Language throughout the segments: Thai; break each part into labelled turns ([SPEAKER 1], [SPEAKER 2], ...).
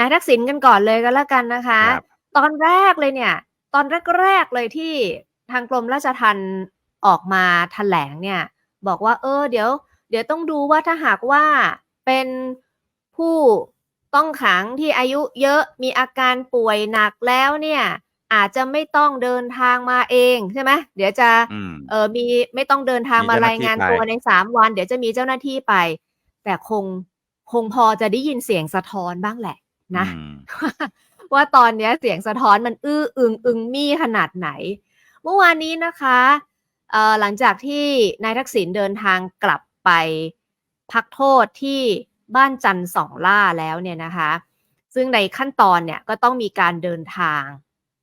[SPEAKER 1] นายทักษิณกันก่อนเลยก็แล้วกันนะคะ
[SPEAKER 2] ครับ
[SPEAKER 1] ตอนแรกเลยเนี่ย ตอนแรกๆเลยที่ทางกรมราชทัณฑ์ออกมาแถลงเนี่ย บอกว่า เออ เดี๋ยว เดี๋ยวต้องดูว่าถ้าหากว่าเป็นผู้ต้องขังที่อายุเยอะมีอาการป่วยหนักแล้วเนี่ยอาจจะไม่ต้องเดินทางมาเองใช่ไหมเดี๋ยวจะ
[SPEAKER 2] อืม
[SPEAKER 1] เออมีไม่ต้องเดินทาง
[SPEAKER 2] มี
[SPEAKER 1] มา
[SPEAKER 2] เจ้าหน้ารา
[SPEAKER 1] ยงาน
[SPEAKER 2] ที่ไป
[SPEAKER 1] ตัวในสามวัน เดี๋ยวจะมีเจ้าหน้าที่ไป แต่คงคงพอจะได้ยินเสียงสะท้อนบ้างแหละ นะ
[SPEAKER 2] อืม
[SPEAKER 1] ว่าตอนเนี้ยเสียงสะท้อนมันอื้ออึงอึงมี่ขนาดไหน เมื่อวานนี้นะคะเอ่อหลังจากที่นายทักษิณเดินทางกลับไปพักโทษที่บ้านจันทร์สองล่าแล้วเนี่ยนะคะ ซึ่งในขั้นตอนเนี่ยก็ต้องมีการเดินทาง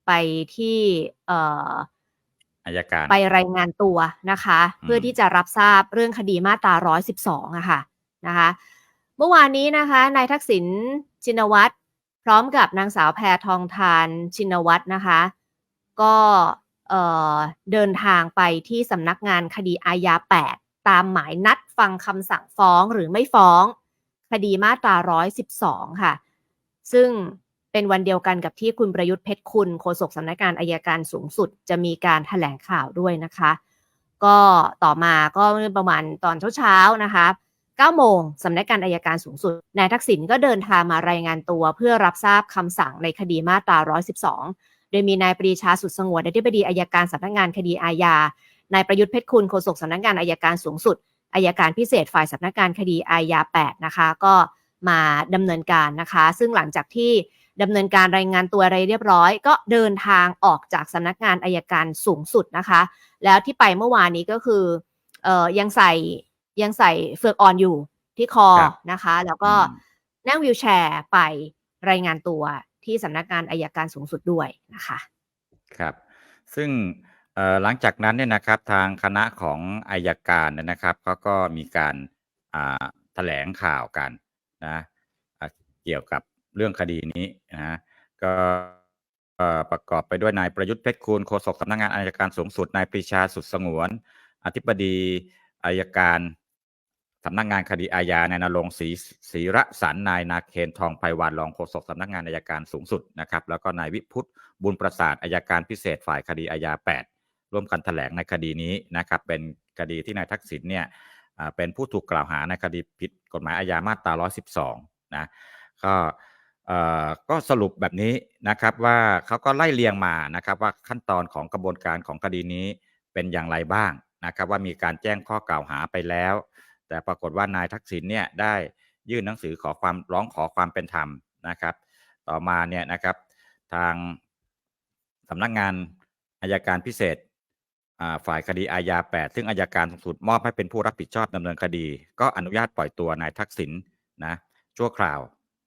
[SPEAKER 1] ไปที่เอ่อ
[SPEAKER 2] อายการ
[SPEAKER 1] ไปรายงานตัวนะคะ
[SPEAKER 2] อืม
[SPEAKER 1] เพื่อที่จะรับทราบเรื่องคดีมาตรา112อะค่ะนะคะ เมื่อวานนี้นะคะนายทักษิณชินวัตรพ ร้อมกับนางสาวแพทองทานชินวัตรนะคะ ก็เอ่อเดินทางไปที่สำนักงานคดีอาญา 8 ตามหมายนัดฟังคำสั่งฟ้องหรือไม่ฟ้อง คดีมาตรา 112 ค่ะ ซึ่งเป็นวันเดียวกันกับที่คุณประยุทธ์เพชรคุณโฆษกสำนักงานอายการสูงสุด จะมีการแถลงข่าวด้วยนะคะ ก็ต่อมาก็ประมาณตอนเช้าๆนะคะ 9 โมงสำนักงานอายการสูงสุด นายทักษิณก็เดินทางมารายงานตัวเพื่อรับทราบคำสั่งในคดีมาตรา 112 โดยมีนายปรีชาสุดสงวนอธิบดีอายการสำนักงานคดีอาญา นายประยุทธ์เพชรคุณโฆษกสำนักงานอายการสูงสุด อายการพิเศษฝ่ายสำนักงานคดีอาญา 8 นะคะ ก็มาดำเนินการนะคะ ซึ่งหลังจากที่ดำเนินการรายงานตัวอะไรเรียบร้อย ก็เดินทางออกจากสำนักงานอายการสูงสุดนะคะ แล้วที่ไปเมื่อวานนี้ก็คือเอ่อยังใส่ ยังใส่เฟือกอ่อนอยู่ที่คอ
[SPEAKER 2] ครับ
[SPEAKER 1] นะคะ แล้วก็
[SPEAKER 2] อืม
[SPEAKER 1] นั่งวิวแชร์ไปรายงานตัวที่สำนักงานอายการสูงสุดด้วยนะคะ
[SPEAKER 2] ครับ ซึ่งเอ่อหลังจากนั้นเนี่ยนะครับทางคณะของอายการเนยนะครับเขาก็มีการอ่าแถลงข่าวกันนะอะเกี่ยวกับเรื่องคดีนี้นะก็เอ่อประกอบไปด้วยนายประยุทธ์เพชรคุณโฆษกสำนักงานอายการสูงสุดนายปรีชาสุดสงวน อธิบดีอายการ สำนักงานคดีอาญานายนรงศรีศรีระสันนายนาเคนทองไพวันรองโฆษกสำนักงานอายการสูงสุดนะครับ แล้วก็นายวิพุทธบุญประสาทอายการพิเศษฝ่ายคดีอาญา 8 ร่วมกันแถลงในคดีนี้นะครับ เป็นคดีที่นายทักษิณเนี่ยเป็นผู้ถูกกล่าวหาในคดีผิดกฎหมายอาญามาตรา 112 นะก็เออก็สรุปแบบนี้นะครับว่าเขาก็ไล่เรียงมานะครับว่าขั้นตอนของกระบวนการของคดีนี้เป็นอย่างไรบ้างนะครับ ว่ามีการแจ้งข้อกล่าวหาไปแล้ว แต่ปรากฏว่านายทักษิณเนี่ยได้ยื่นหนังสือขอความร้องขอความเป็นธรรมนะครับ ต่อมาเนี่ยนะครับทางสำนักงานอายการพิเศษฝ่ายคดีอาญา 8 ซึ่งอายการสูงสุดมอบให้เป็นผู้รับผิดชอบดำเนินคดี ก็อนุญาตปล่อยตัวนายทักษิณนะชั่วคราว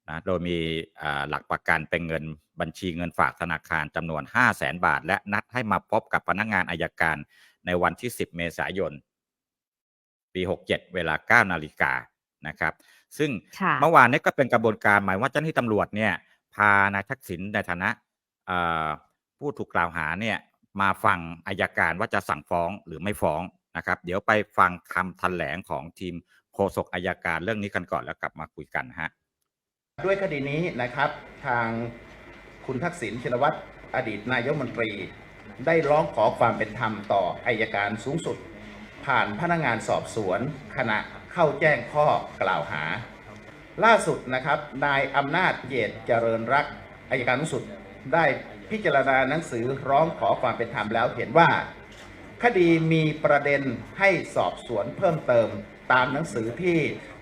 [SPEAKER 2] นะโดยมีหลักประกันเป็นเงินบัญชีเงินฝากธนาคารจำนวน 5 0 0แสนบาท และนัดให้มาพบกับพนักงานอายการในวันที่ 10 เมษายน ปี 67 เวลา 9 นาฬิกานะครับ ซึ่ง
[SPEAKER 1] ค่ะ
[SPEAKER 2] เมื่อวานนี้ก็เป็นกระบวนการหมายว่าเจ้าหน้าที่ตำรวจเนี่ยพานายทักษิณในฐานะเอ่อผู้ถูกกล่าวหาเนี่ยมาฟังอายการว่าจะสั่งฟ้องหรือไม่ฟ้องนะครับ เดี๋ยวไปฟังคำแถลงของทีมโฆษกอายการเรื่องนี้กันก่อนแล้วกลับมาคุยกันฮะ
[SPEAKER 3] ด้วยคดีนี้นะครับทางคุณทักษิณชินวัตรอดีตนายกรัฐมนตรี ได้ร้องขอความเป็นธรรมต่ออายการสูงสุด ผ่านพนักงานสอบสวนขณะเข้าแจ้งข้อกล่าวหา ล่าสุดนะครับนายอำนาจเจตเจริญรักอายการสูงสุดได้พิจารณาหนังสือร้องขอความเป็นธรรมแล้วเห็นว่า คดีมีประเด็นให้สอบสวนเพิ่มเติมตามหนังสือที่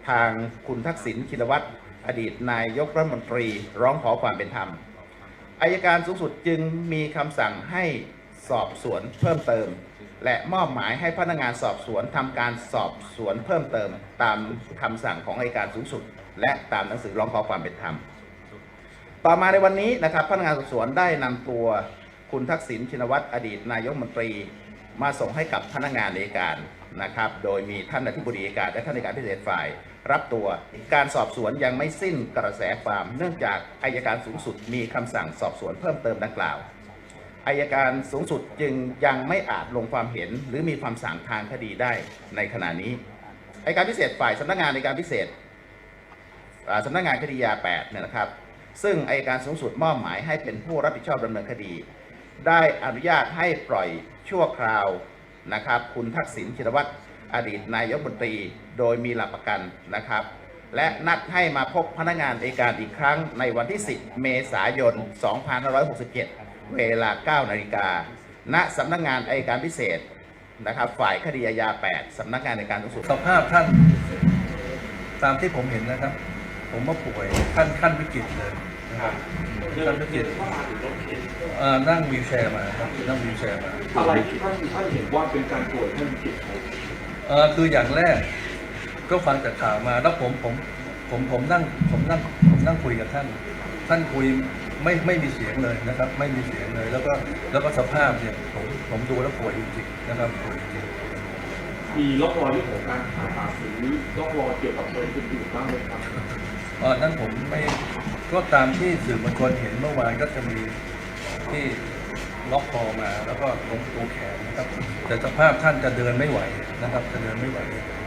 [SPEAKER 3] ทางคุณทักษิณชินวัตรอดีตนายกรัฐมนตรีร้องขอความเป็นธรรมอายการสูงสุดจึงมีคำสั่งให้สอบสวนเพิ่มเติม และมอบหมายให้พนักงานสอบสวนทำการสอบสวนเพิ่มเติมตามคำสั่งของอายการสูงสุด และตามหนังสือร้องขอความเป็นธรรม ต่อมาในวันนี้นะครับพนักงานสอบสวนได้นำตัวคุณทักษิณชินวัตรอดีตนายกรัฐมนตรี มาส่งให้กับพนักงานอัยการนะครับ โดยมีท่านอธิบดีอัยการและท่านอัยการพิเศษฝ่าย รับตัวการสอบสวนยังไม่สิ้นกระแสความ เนื่องจากอายการสูงสุดมีคำสั่งสอบสวนเพิ่มเติมดังกล่าว อายการสูงสุดจึงยังไม่อาจลงความเห็น หรือมีความสั่งทางคดีได้ในขณะนี้อายการพิเศษฝ่ายสำนักงานอัยการพิเศษอ่าสำนักงานคดียา8เนี่ยนะครับ ซึ่งอายการสูงสุดมอบหมายให้เป็นผู้รับผิดชอบดำเนินคดี ได้อนุญาตให้ปล่อยชั่วคราวนะครับ คุณทักษิณชินวัตรอดีตนายกรัฐมนตรีโดยมีหลักประกันนะครับ และนัดให้มาพบพนักงานอัยการอีกครั้งในวันที่ 10 เมษายน 2567 เวลา 9 นาฬิกา ณสำนักงานอัยการพิเศษนะครับ ฝ่ายคดีอาญา 8สำนักงานอัยการสูงสุด
[SPEAKER 4] สภาพท่านตามที่ผมเห็นนะครับ ผมว่าป่วยขั้นขั้นวิกฤตเลยนะครับขั้นวิกฤตเอ่อนั่งวีลแชร์มาครับนั่งวีลแชร์มา
[SPEAKER 5] อะไรที่ท่านท่านเห็นว่าเป็นการป่วยท่านจิตครับ
[SPEAKER 4] เออคืออย่างแรกก็ฟังจากข่าวมาแล้วผมผมผมผมนั่งผมนั่งผมนั่งคุยกับท่าน ท่านคุย ไม่ไม่มีเสียงเลยนะครับ ไม่มีเสียงเลย แล้วก็แล้วก็สภาพเนี่ยผมผมดูแล้วป่วยจริงๆนะครับป่วยจริงๆ
[SPEAKER 5] มีร่องรอยเรื่องของการผ่าตัดหรือร่องรอยเกี่ยวกับอะไรอื่นๆบ้างไหมครับ
[SPEAKER 4] เออนั่นผมไม่ก็ตามที่สื่อมวลชนเห็นเมื่อวานก็จะมีที่ล็อกคอมาแล้วก็ลงตัวแขนนะครับ แต่สภาพท่านจะเดินไม่ไหวนะครับจะเดินไม่ไหวครับ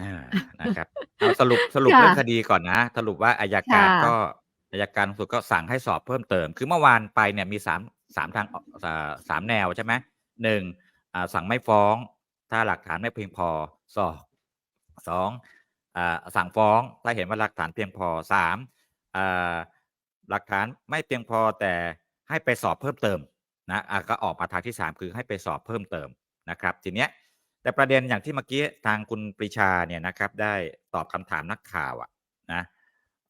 [SPEAKER 2] อ่านะครับ เอาสรุป สรุป
[SPEAKER 1] ค่ะ
[SPEAKER 2] เรื่องคดีก่อนนะ สรุปว่าอายการ
[SPEAKER 1] ค่ะ
[SPEAKER 2] ก็อายการสูงสุดก็สั่งให้สอบเพิ่มเติม คือเมื่อวานไปเนี่ยมีสามสามทาง ออกอ่าสามแนว ใช่ไหมหนึ่งอ่า สั่งไม่ฟ้อง ถ้าหลักฐานไม่เพียงพอ สองสองอ่า สั่งฟ้อง ถ้าเห็นว่าหลักฐานเพียงพอสามอ่า หลักฐานไม่เพียงพอ แต่ให้ไปสอบเพิ่มเติมนะ อะก็ออกมาทางที่สามคือให้ไปสอบเพิ่มเติมนะครับ ทีเนี้ย แต่ประเด็นอย่างที่เมื่อกี้ทางคุณปรีชาเนี่ยนะครับ ได้ตอบคำถามนักข่าวอะนะ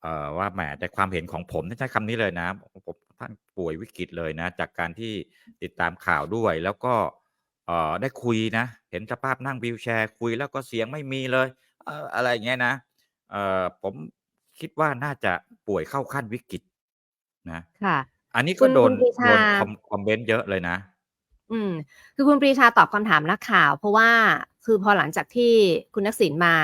[SPEAKER 2] เอ่อว่าแหมแต่ความเห็นของผมใช้คำนี้เลยนะผมท่านป่วยวิกฤตเลยนะ จากการที่ติดตามข่าวด้วย แล้วก็เอ่อได้คุยนะ เห็นสภาพนั่งวีลแชร์ คุยแล้วก็เสียงไม่มีเลยเอ่ออะไรอย่างเงี้ยนะเอ่อผมคิดว่าน่าจะป่วยเข้าขั้นวิกฤตนะ
[SPEAKER 1] ค่ะ
[SPEAKER 2] อันนี้
[SPEAKER 1] คุ
[SPEAKER 2] ก็
[SPEAKER 1] ณ
[SPEAKER 2] โดน
[SPEAKER 1] คุณปรีชา
[SPEAKER 2] โดนคอมคอมเมนต์เยอะเลยนะ
[SPEAKER 1] อืม คือคุณปรีชาตอบคำถามนักข่าว เพราะว่าคือพอหลังจากที่คุณทักษิณมา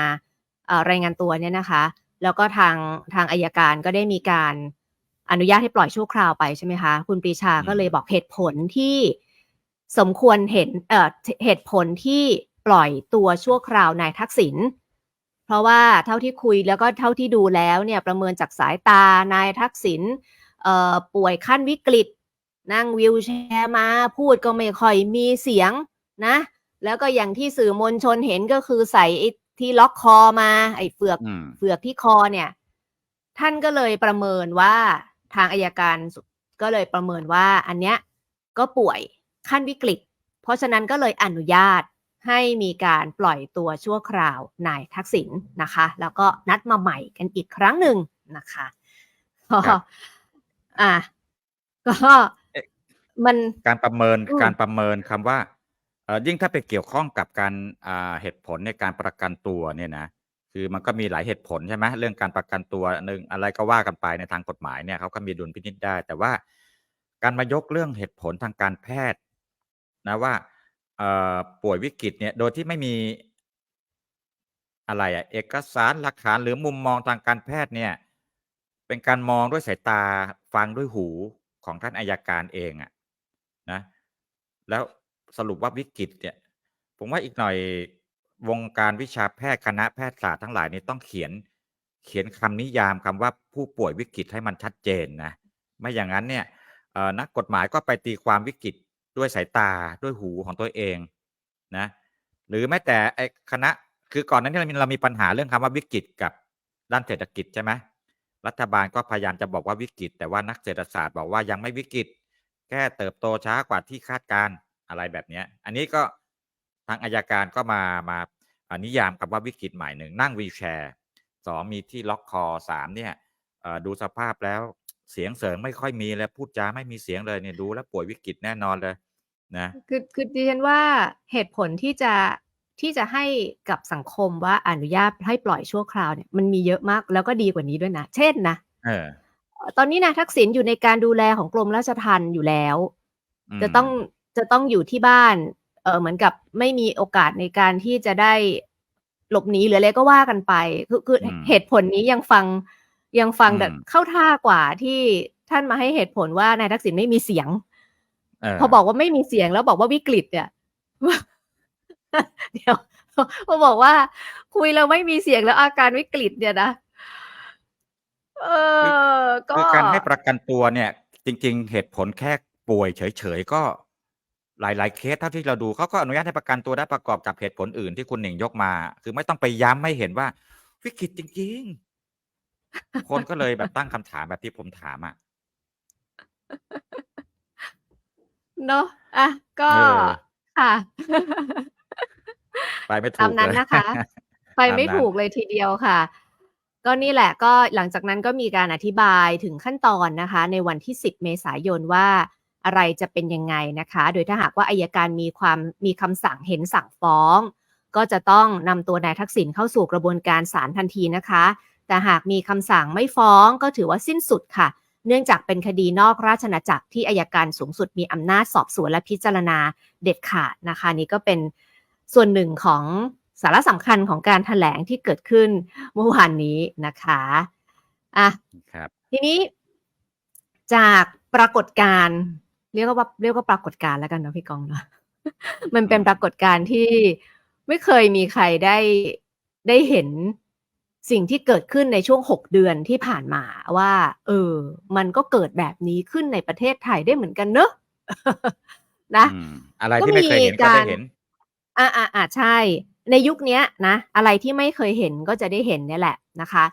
[SPEAKER 1] เอ่อรายงานตัวเนี่ยนะคะ แล้วก็ทางทางอายการก็ได้มีการอนุญาตให้ปล่อยชั่วคราวไปใช่ไหมคะ คุณปรีชาก็เลยบอกเหตุผลที่สมควรเห็นเอ่อเหตุผลที่ปล่อยตัวชั่วคราวนายทักษิณเพราะว่าเท่าที่คุยแล้วก็เท่าที่ดูแล้วเนี่ยประเมินจากสายตานายทักษิณเอ่อป่วยขั้นวิกฤต นั่งวิวแชร์มาพูดก็ไม่ค่อยมีเสียงนะ แล้วก็อย่างที่สื่อมวลชนเห็นก็คือใส่ไอ้ที่ล็อกคอมา ไอ้เฟือก
[SPEAKER 2] อืม
[SPEAKER 1] เฟือกที่คอเนี่ย ท่านก็เลยประเมินว่าทางอายการก็เลยประเมินว่าอันเนี้ยก็ป่วยขั้นวิกฤต เพราะฉะนั้นก็เลยอนุญาตให้มีการปล่อยตัวชั่วคราวนายทักษิณนะคะ แล้วก็นัดมาใหม่กันอีกครั้งหนึ่งนะคะก็
[SPEAKER 2] ครับ
[SPEAKER 1] อะก็
[SPEAKER 2] เอ๊ะ
[SPEAKER 1] มัน
[SPEAKER 2] การประเมิน
[SPEAKER 1] อืม
[SPEAKER 2] การประเมินคำว่าเอ่อยิ่งถ้าไปเกี่ยวข้องกับการอ่าเหตุผลในการประกันตัวเนี่ยนะคือมันก็มีหลายเหตุผลใช่ไหมเรื่องการประกันตัวหนึ่งอะไรก็ว่ากันไปในทางกฎหมายเนี่ยเขาก็มีดุลพินิจได้ แต่ว่าการมายกเรื่องเหตุผลทางการแพทย์ นะว่าเอ่อป่วยวิกฤตเนี่ยโดยที่ไม่มีอะไรอะเอกสารหลักฐานหรือมุมมองทางการแพทย์เนี่ย เป็นการมองด้วยสายตาฟังด้วยหูของท่านอายการเองอะนะ แล้วสรุปว่าวิกฤตเนี่ย ผมว่าอีกหน่อยวงการวิชาแพทย์คณะแพทยศาสตร์ทั้งหลายนี่ต้องเขียน เขียนคำนิยามคำว่าผู้ป่วยวิกฤตให้มันชัดเจนนะ ไม่อย่างนั้นเนี่ยนักกฎหมายก็ไปตีความวิกฤตด้วยสายตาด้วยหูของตัวเองนะ หรือแม้แต่ไอ้คณะคือก่อนนั้นเรามีเรามีปัญหาเรื่องคำว่าวิกฤตกับด้านเศรษฐกิจใช่ไหมรัฐบาลก็พยายามจะบอกว่าวิกฤต แต่ว่านักเศรษฐศาสตร์บอกว่ายังไม่วิกฤต แค่เติบโตช้ากว่าที่คาดการณ์อะไรแบบเนี้ยอันนี้ก็ทางอายการก็มามาอ่านิยามกับว่าวิกฤตใหม่หนึ่งนั่งวีลแชร์สองมีที่ล็อกคอสามเนี่ยเอ่อดูสภาพแล้วเสียงเสริงไม่ค่อยมีเลยพูดจาไม่มีเสียงเลยเนี่ยดูแล้วป่วยวิกฤตแน่นอนเลยนะ
[SPEAKER 1] คือคือดิฉันว่าเหตุผลที่จะที่จะให้กับสังคมว่าอนุญาตให้ปล่อยชั่วคราวเนี่ยมันมีเยอะมากแล้วก็ดีกว่านี้ด้วยนะ เช่นนะ
[SPEAKER 2] เออ
[SPEAKER 1] เอ่อ ตอนนี้นายทักษิณอยู่ในการดูแลของกรมราชทัณฑ์อยู่แล้ว
[SPEAKER 2] อืม
[SPEAKER 1] จะต้องจะต้องอยู่ที่บ้าน เออเหมือนกับไม่มีโอกาสในการที่จะได้หลบหนีหรืออะไรก็ว่ากันไป คือคืออ
[SPEAKER 2] ม
[SPEAKER 1] เหตุผลนี้ยังฟังยังฟัง
[SPEAKER 2] อืม
[SPEAKER 1] แบบเข้าท่ากว่าที่ท่านมาให้เหตุผลว่านายทักษิณไม่มีเสียง
[SPEAKER 2] เออ
[SPEAKER 1] พอบอกว่าไม่มีเสียงแล้วบอกว่าวิกฤตเนี่ยเดี๋ยวพอบอกว่าคุยแล้วไม่มีเสียงแล้วอาการวิกฤตเนี่ยนะ
[SPEAKER 2] การให้ประกันตัวเนี่ย จริง ๆ เหตุผลแค่ป่วยเฉยๆก็หลาย ๆ เคสเท่าที่เราดูเขาก็อนุญาตให้ประกันตัวได้ประกอบกับเหตุผลอื่นที่คุณหนิงยกมา คือไม่ต้องไปย้ำให้เห็นว่า วิกฤตจริง ๆ คนก็เลยแบบตั้งคำถามแบบที่ผมถามอะ
[SPEAKER 1] เนาะอะก็
[SPEAKER 2] เออ
[SPEAKER 1] ค่ะ
[SPEAKER 2] ไปไม่ถู
[SPEAKER 1] ตาม
[SPEAKER 2] ก
[SPEAKER 1] นั้น
[SPEAKER 2] เลย
[SPEAKER 1] นะคะ ไปไม่
[SPEAKER 2] ตามนั้น
[SPEAKER 1] ถูกเลยทีเดียวค่ะ ก็นี่แหละก็หลังจากนั้นก็มีการอธิบายถึงขั้นตอนนะคะ ในวันที่ 10 เมษายนว่าอะไรจะเป็นยังไงนะคะ โดยถ้าหากว่าอายการมีความมีคำสั่งเห็นสั่งฟ้อง ก็จะต้องนำตัวนายทักษิณเข้าสู่กระบวนการศาลทันทีนะคะ แต่หากมีคำสั่งไม่ฟ้องก็ถือว่าสิ้นสุดค่ะ เนื่องจากเป็นคดีนอกราชอาณาจักรที่อายการสูงสุดมีอำนาจสอบสวนและพิจารณาเด็ดขาดนะคะ นี่ก็เป็นส่วนหนึ่งของ สาระสำคัญของการถแถลงที่เกิดขึ้นเมื่อวานนี้นะคะอะ
[SPEAKER 2] ครับ
[SPEAKER 1] ทีนี้จากปรากฏการณ์เรียกว่าเรียกว่าปรากฏการณ์แล้วกันเนาะพี่กองเนาะมันเป็นปรากฏการณ์ที่ไม่เคยมีใครได้ได้เห็นสิ่งที่เกิดขึ้นในช่วงหกเดือนที่ผ่านมาว่า เออ มันก็เกิดแบบนี้ขึ้นในประเทศไทยได้เหมือนกันเนอะนะ
[SPEAKER 2] อืมอะไรที่ไม่เคยเห็นก็ได้เห็น
[SPEAKER 1] อ่าอ่าอ่าใช่ ในยุคนี้นะอะไรที่ไม่เคยเห็นก็จะได้เห็นเนี่ยแหละนะคะ